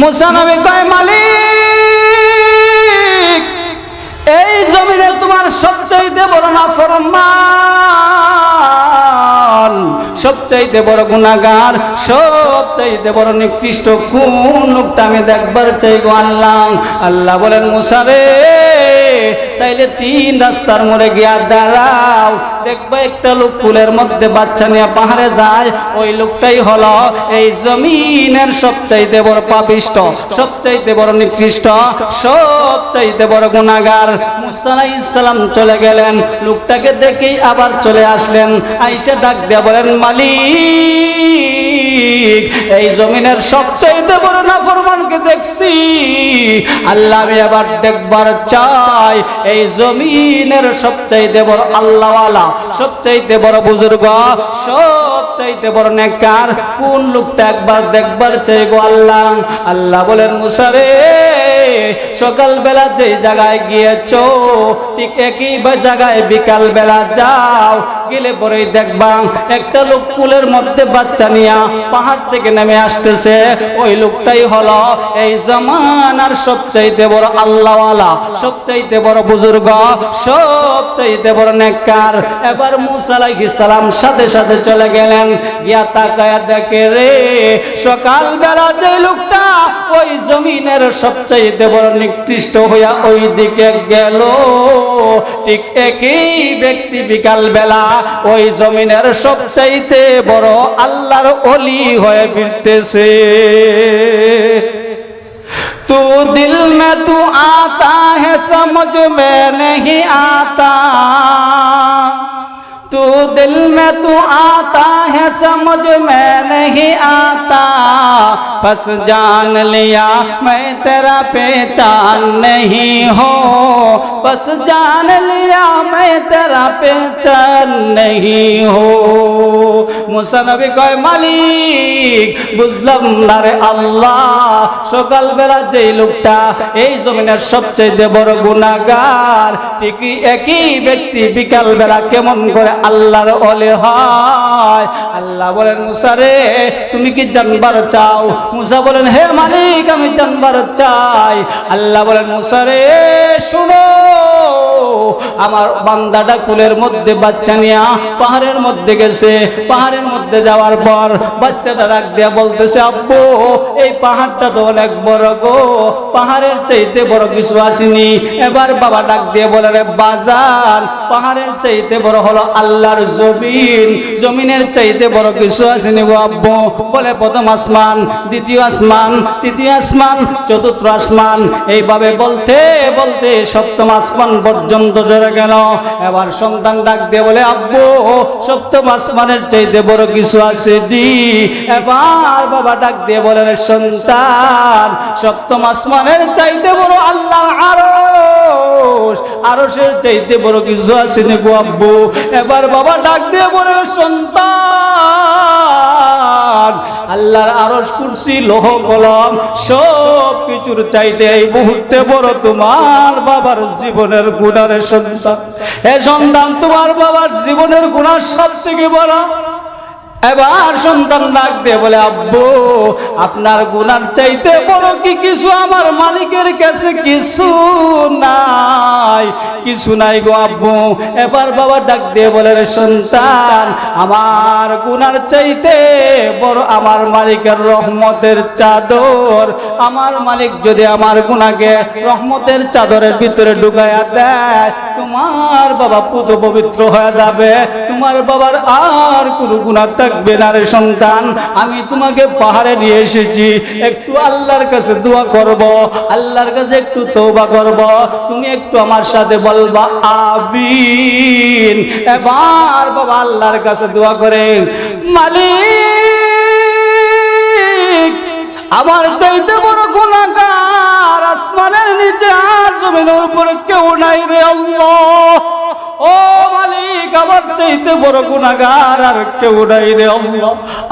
মুসা নবী কয়, মালিক, এই জমিনে তোমার সবচাইতে বড় না ফরমান সবচাইতে বড় গুণাগার সবচাইতে বড় নিকৃষ্ট কোন লোকটা আমি দেখবার চাইব আল্লাহ। আল্লাহ বলেন মুসারে তাইলে তিন রাস্তার মোড়ে গিয়া দাঁড়াও। দেখবা একটা লোক ফুলের মধ্যে বাচ্চা নিয়ে পাহাড়ে যায়। ওই লোকটাই হলো এই জমিনের সবচাইতে বড় পাপিষ্ট, সবচাইতে বড় নিকৃষ্ট, সবচাইতে বড় গুণাগার মুসা ইসলাম চলে গেলেন। লোকটাকে দেখেই আবার চলে আসলেন। আইসা ডাক দিয়া বলেন, মালিক, এই জমিনের সবচাইতে বড় নাফরমানকে দেখছি আল্লাহ আমি আবার দেখবার চাই। এই জমিনের সবচাইতে বড় আল্লাহওয়ালা, সবচাইতে বড় বুজুর্গ, সবচাইতে বড় নেকার কোন লোকটা একবার দেখবার চাই গো আল্লাহ? আল্লাহ বলেন মুসারে সকাল বেলা যে জায়গায় গিয়েছ, ঠিক একই জায়গায় বিকাল বেলা যাও গেলে পরেই দেখবা একটা লোক পুলের মধ্যে বাচ্চা নিয়া পাহাড় থেকে নেমে আসতেছে। ওই লোকটাই হলো এই জামানার সবচাইতে বড় আল্লাহওয়ালা, সবচাইতে বড় বুজুর্গ, সবচাইতে বড় নেককার। এবার মুসা সালাম সাথে সাথে চলে গেলেন। গিয়া তাকায়া দেখে রে সকাল বেলা যে লোকটা ওই জমিনের সবচাইতে বড় নিকৃষ্ট হইয়া ওই দিকে গেল। ঠিক একই ব্যক্তি বিকাল বেলা ওই জমিনের সবচাইতে বড় আল্লাহর অলি হয়ে ফিরতেছে तू दिल में तू आता है समझ में नहीं आता तू दिल में तू आता है समझ में नहीं आता बस जान लिया मैं तेरा पहचान नहीं हो बस जान लिया मैं तेरा पहचान नहीं हो মুসানবী কয় মালিক বুঝলাম না রে আল্লাহ সকালবেলা যেই লোকটা এই জমিনের সবচেয়ে বড় গুণাগার ঠিকই একই ব্যক্তি বিকাল বেলা কেমন করে আল্লাহর অলে হয় আল্লাহ বলেন মুসা রে তুমি কি জানবার চাও মুসা বলেন হে মালিক আমি জানবার চাই। আল্লাহ বলেন মুসা রে শুনো। আমার বান্দাটা কুলের মধ্যে বাচ্চা নিয়া পাহাড়ের মধ্যে গেছে। পাহাড়ের মধ্যে যাওয়ার পর বাচ্চাটা রাখ দিয়া বলতেছে, আব্বু, এই পাহাড়টা তো অনেক বড় গো। পাহাড়ের চাইতে বড় কিছু আসেনি। এবার বাবা ডাক দিয়ে বলে রে বাজান, পাহাড়ের চাইতে বড় হলো আল্লাহর জমিন। জমিনের চাইতে বড় কিছু আসেনি গো আব্বু। বলে, প্রথম আসমান, দ্বিতীয় আসমান, তৃতীয় আসমান, চতুর্থ আসমান। এইভাবে বলতে বলতে সপ্তম আসমান পর্যন্ত চলে গেল। এবার সন্তান ডাক দিয়ে বলে, আব্বু, সপ্তম আসমানের চাইতে বড় কিছু আছে দি। এবার বাবা ডাক দিয়ে বলে সন্তান, সপ্তম আসমানের চাইতে বড় আল্লাহ আরশ, আরশের চাইতে বড় কিছু আছে নি গো আব্বু? এবার বাবা ডাক দিয়ে বলে, রে সন্তান আল্লাহর আরশ, কুরসি, লোহ, কলম, সব কিছুর চাইতে এই মুহূর্তে বড় তোমার বাবার জীবনের গুণারের সন্তান। এ সন্তান তোমার বাবার জীবনের গুণার সব থেকে বড়। এবার সন্তান ডাক বলে, আব্বু, আপনার গুনার চাইতে বড় কি কিছু? আমার মালিকের কাছে কিছু নাই। কিছু নাই গো আব্বু। এবার বাবা ডাক দিয়ে বলে, রে সন্তান, আমার গুনার চাইতে বড় আমার মালিকের রহমতের চাদর। আমার মালিক যদি আমার গুনাকে রহমতের চাদরের ভিতরে ঢুকাইয়া দেয়, তোমার বাবা পুত পবিত্র হয়ে যাবে। তোমার বাবার আর কোনো গুণা থাকবে না সন্তান। আমি তোমাকে পাহাড়ে নিয়ে এসেছি। একটু আল্লাহর কাছে দোয়া করব, আল্লাহর কাছে একটু তৌবা করব। তুমি একটু আমার সাথে বলবা আবিন এবার বাবা আল্লাহর কাছে দোয়া করে, মালিক, আমার চাইতে বড় গুণাগার আসমানের নিচে আর জমিনের উপরে কেউ নাই রে আল্লাহ। ও মালিক, আমার চাইতে বড় গুণাগার আর কেউ নাই রে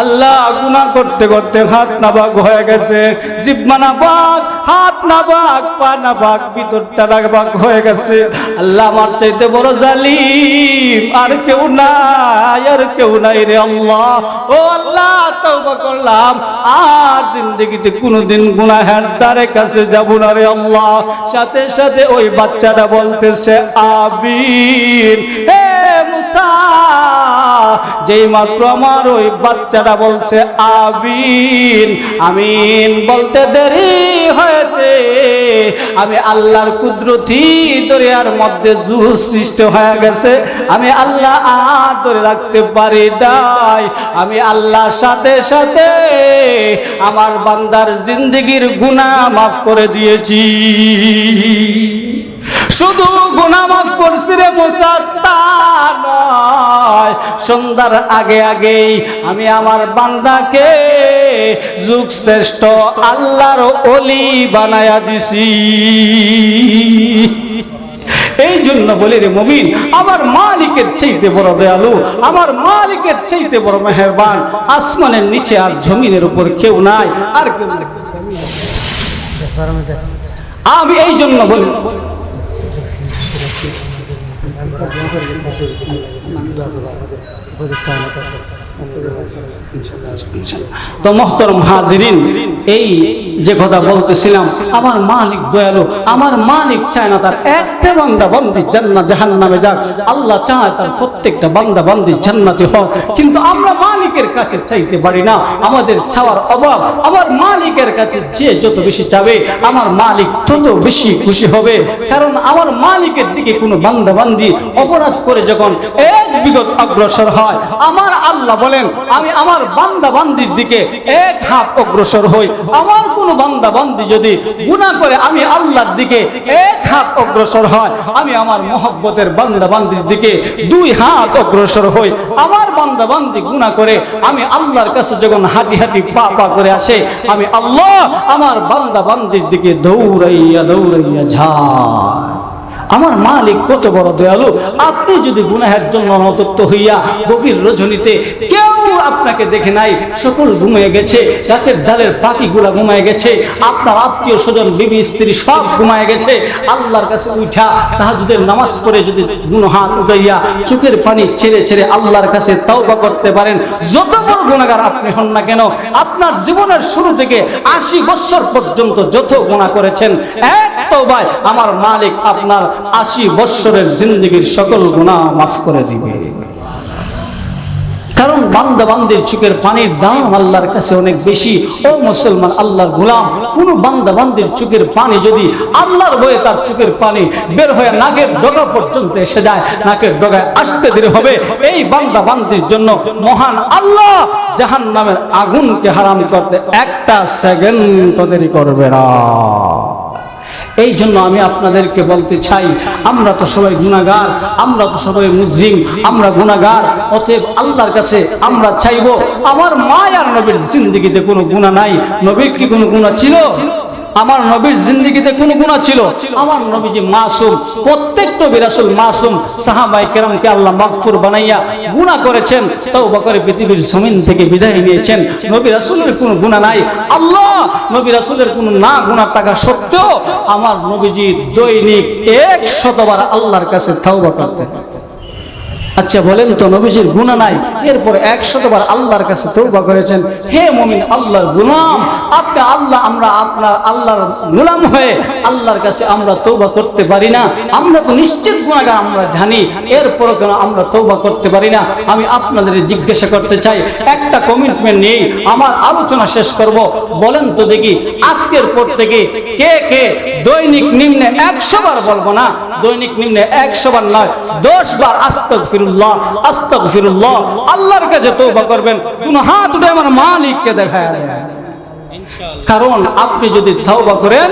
আল্লাহ। গুনাহ করতে করতে হাত নাবাক হয়ে গেছে। জিব্বা নাবাক, হাত না বাক পা না বাক ভিতরটা রাগবাক হয়ে গেছে। আল্লাহ আমার চাইতে বড় জালিম আর কেউ নাই, আর কেউ নাই রে আল্লাহ। ও আল্লাহ, তওবা করলাম। আর জিন্দগিতে কোনোদিন গুনাহের দ্বারে কাছে যাব না রে আল্লাহ। সাথে সাথে ওই বাচ্চাটা বলতেছে আবিন হে মুসা, যেই মাত্র আমার ওই বাচ্চাটা বলছে আবিন আমিন বলতে দেরি হয়েছে। আমি আল্লাহর কুদরতি দরিয়ার মধ্যে জুস সৃষ্টি হয়ে গেছে। আমি আল্লাহ আর ধরে রাখতে পারি নাই। আমি আল্লাহর সাথে সাথে আমার বান্দার জিন্দগির গুনাহ মাফ করে দিয়েছি। শুধু গুনাহ মাফ করছি রে মুসা সন্ধ্যার আগে আগেই আমি আমার বান্দাকে যুগ শ্রেষ্ঠ আল্লাহর অলি বানায়া দিছি। এই জন্য বলি রে মমিন, আমার মালিকের চাইতে বড় দয়ালু, আমার মালিকের চাইতে বড় মেহরবান, আসমানের নিচে আর জমিনের উপর কেউ নাই, আর কেউ আমি এই জন্য বলি তো হাজিরিন, এই যে কথা বলতেছিলাম, আমার মালিক দয়ালু, আমার মালিক চায় না তার একটা বান্দা বান্দি জান্নাত জাহান্নামে যাক। আল্লাহ চায় তার প্রত্যেকটা বান্দা বান্দি জান্নাতি হোক। কিন্তু আমরা মালিকের কাছে চাইতে পারি না। আমাদের চাওয়ার অভাব, আমার মালিকের কাছে যে যত বেশি চাবে, আমার মালিক তত বেশি খুশি হবে। কারণ আমার মালিকের দিকে কোনো বান্দা বান্দি অপরাধ করে যখন এক বিগত অগ্রসর হয়, আমার আল্লাহ বলেন, আমি আমার বান্দা বান্দির দিকে এক হাত অগ্রসর হই। আমার কোনো বান্দা বান্দি যদি গুনাহ করে, আমি আল্লাহর দিকে এক হাত অগ্রসর হয়, আমি আমার মহব্বতের বান্দা বান্দির দিকে দুই হাত অগ্রসর হই। আমার বান্দা বান্দি গুনাহ করে, আমি আল্লাহর কাছে যখন হাঁটি হাঁটি পা পা করে আসে, আমি আল্লাহ আমার বান্দা বান্দির দিকে দৌড়াইয়া দৌড়াইয়া যায়। আমার মালিক কত বড় দয়ালু। আপনি যদি গুনাহের জন্য অনতপ্ত হইয়া গভীর রজনীতে কেউ আপনাকে দেখে নাই, সকল ঘুমিয়ে গেছে, গাছের ডালের পাখিগুলা ঘুমায় গেছে, আপনার আত্মীয় স্বজন, বিবি, স্ত্রী সব ঘুমায় গেছে, আল্লাহর কাছে উঠা তাহাজুদের নামাজ পড়ে যদি গুণ হাত উঠাইয়া চোখের পানি ছেড়ে ছেড়ে আল্লাহর কাছে তাওবা করতে পারেন, যত বড় গুণাগার আপনি হন না কেন, আপনার জীবনের শুরু থেকে আশি বছর পর্যন্ত যত গুণা করেছেন, এক তওবায় আমার মালিক আপনার আশি বৎসরের জিন্দগির সকল গুনাহ মাফ করে দিবে। কারণ বান্দা বান্দির চোখের পানির দাম আল্লাহর কাছে অনেক বেশি। ও মুসলমান, আল্লাহর গোলাম, কোন বান্দা বান্দির চোখের পানি যদি আল্লাহর বয়ে তার চোখের পানি বের হয়ে নাকের ডগা পর্যন্ত এসে যায়, নাকের ডগায় আসতে দেরি হবে। এই বান্দা বান্দির জন্য মহান আল্লাহ জাহান নামের আগুনকে হারাম করতে একটা সেকেন্ড দেরি করবে না। এই জন্য আমি আপনাদেরকে বলতে চাই, আমরা তো সবাই গুণাগার, আমরা তো সবাই মুজরিম, আমরা গুণাগার, অতএব আল্লাহর কাছে আমরা চাইব, আমার মায়ার নবীর জিন্দিগিতে কোনো গুণা নাই, নবীর কি কোনো গুণা ছিল? আমার নবীর জিন্দগিতে কোনো গুণা ছিল। আমার নবীজি মাসুম, প্রত্যেক নবী রাসূল মাসুম সাহাবাই কেরামকে আল্লাহ মাগফুর বানাইয়া গুণা করেছেন, তওবা করে পৃথিবীর জমিন থেকে বিদায় নিয়েছেন। নবী রাসূলের কোনো গুণা নাই। আল্লাহ নবী রাসূলের কোনো না গুণা টাকা সত্ত্বেও আমার নবীজি দৈনিক এক শতবার আল্লাহর কাছে তওবা করতেন। আচ্ছা বলেন তো, নবীজির গুণা নাই। এরপর একশতবার আল্লাহর কাছে তৌবা করেছেন। হে মমিন, আল্লাহর গুলাম, আপনি আল্লাহ, আমরা আপনার আল্লাহর গুলাম হয়ে আল্লাহর কাছে আমরা তৌবা করতে পারি না। আমরা তো নিশ্চিত গুণাগার আমরা জানি এরপর কেন আমরা তৌবা করতে পারি না? আমি আপনাদের জিজ্ঞাসা করতে চাই, একটা কমিটমেন্ট নেই আমার আলোচনা শেষ করব। বলেন তো দেখি, আজকের পর থেকে কে কে দৈনিক নিম্নে একশো বার বলব না? দৈনিক নিম্নে একশো বার নয় দশ বার আস্তক ফিরুল্লাহ আস্তক ফিরুল্লাহ আল্লাহর কাছে তৌবা করবেন। তুমি হাত উঠে আমার মালিককে দেখায় দেয় কারণ আপনি যদি তওবা করেন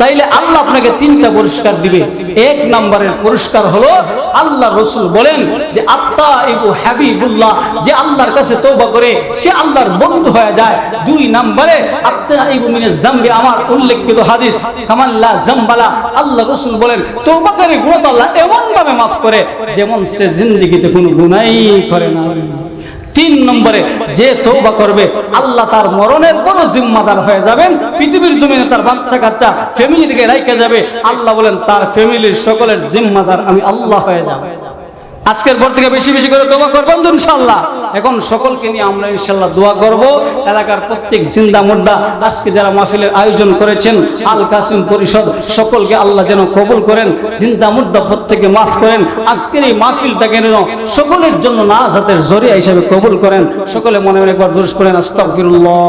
তাইলে আল্লাহ আপনাকে তিনটা পুরস্কার দিবে। এক নম্বরের পুরস্কার হলো আল্লাহ রসুল বলেন যে আত্মা ইবু হাবিবুল্লাহ, যে আল্লাহর কাছে তৌবা করে, সে আল্লাহর বন্ধু হয়ে যায়। দুই নম্বরে আত্মা ইবু মিনে জাম্বি, আমার উল্লেখিত হাদিস কামাল্লা জাম্বালা আল্লাহ রসুল বলেন তৌবাকারী গুণ তো আল্লাহ এমন ভাবে মাফ করে, যেমন সে জিন্দগিতে কোনো গুনাই করে না। তিন নম্বরে যে তৌবা করবে, আল্লাহ তার মরণের কোনো জিম্মাদার হয়ে যাবেন। পৃথিবীর জমিনে তার বাচ্চা কাচ্চা ফ্যামিলি থেকে রাইখে যাবে। আল্লাহ বলেন, তার ফ্যামিলির সকলের জিম্মাদার আমি আল্লাহ হয়ে যাব। আজকের পর থেকে বেশি বেশি করে দোয়া করবেন তো ইনশাল্লাহ এখন সকলকে নিয়ে আমরা ইনশাল্লাহ দোয়া করব। এলাকার প্রত্যেক জিন্দা মুদ্দা আজকে যারা মাহফিলের আয়োজন করেছেন, আল কাসিম পরিষদ, সকলকে আল্লাহ যেন কবুল করেন, জিন্দা মুদ্দা প্রত্যেকে মাফ করেন। আজকের এই মাহফিলটাকে যেন সকলের জন্য না জাতের জরিয়া হিসেবে কবুল করেন। সকলে মনে মনে একবার দুরুস করেন আস্তাগফিরুল্লাহ।